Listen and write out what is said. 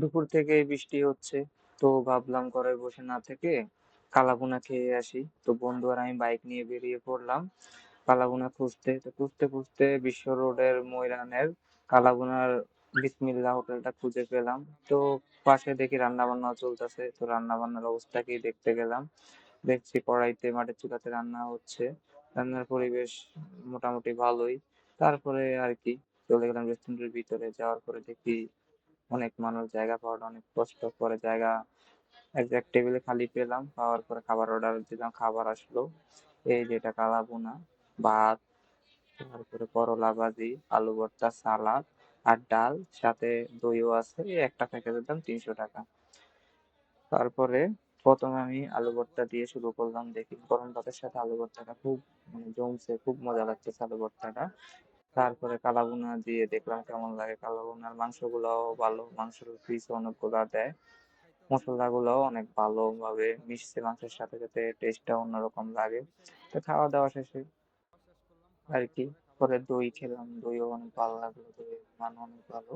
দুপুর থেকে বৃষ্টি হচ্ছে, তো ভাবলাম ঘরে বসে না থেকে কালাভুনা খেয়ে আসি। তো বন্ধু আর আমি বাইক নিয়ে বেরিয়ে পড়লাম কালাভুনা খুঁজতে। তো খুঁজতে খুঁজতে বিশ্ব রোডের ময়রানের কালাভুনার বিসমিল্লা হোটেলটা খুঁজে পেলাম। তো পাশে দেখি রান্না বান্না চলতেছে, তো রান্না বান্নার অবস্থাকেই দেখতে গেলাম। দেখছি কড়াইতে মাটির চুলাতে রান্না হচ্ছে, রান্নার পরিবেশ মোটামুটি ভালোই। তারপরে আর কি, চলে গেলাম রেস্টুরেন্টের ভিতরে, যাওয়ার পরে দেখি অনেক মানুষ জায়গা পাওয়াটা অনেক কষ্ট করে জায়গা একজ্যাক্ট টেবিলে খালি পেলাম পাওয়ার পরে খাবার অর্ডার দিলাম, খাবার আসলো। এই যেটা কালা ভুনা, ভাত, তারপরে করলা ভাজি, আলু ভর্তা, সালাদ আর ডাল, সাথে দইও আছে একটা প্যাকেজের দাম তিনশো টাকা। তারপরে প্রথমে আমি আলু ভর্তা দিয়ে শুরু করলাম, দেখি গরম ভাতের সাথে আলু ভর্তাটা খুব মানে জমছে, খুব মজা লাগতেছে আলু ভর্তাটা। তারপরে কালাভুনা দিয়ে দেখলাম কেমন লাগে। কালাবুনার মাংস গুলাও ভালো, মাংসের পিস অনেকগুলা দেয়। মশলাগুলোও অনেক ভালো ভাবে মিশছে মাংসের সাথে সাথে টেস্টটা অন্যরকম লাগে। তো খাওয়া দাওয়া শেষে আর কি, পরে দই খেলাম, দইও অনেক ভালো লাগল, দইয়ের মান অনেক ভালো।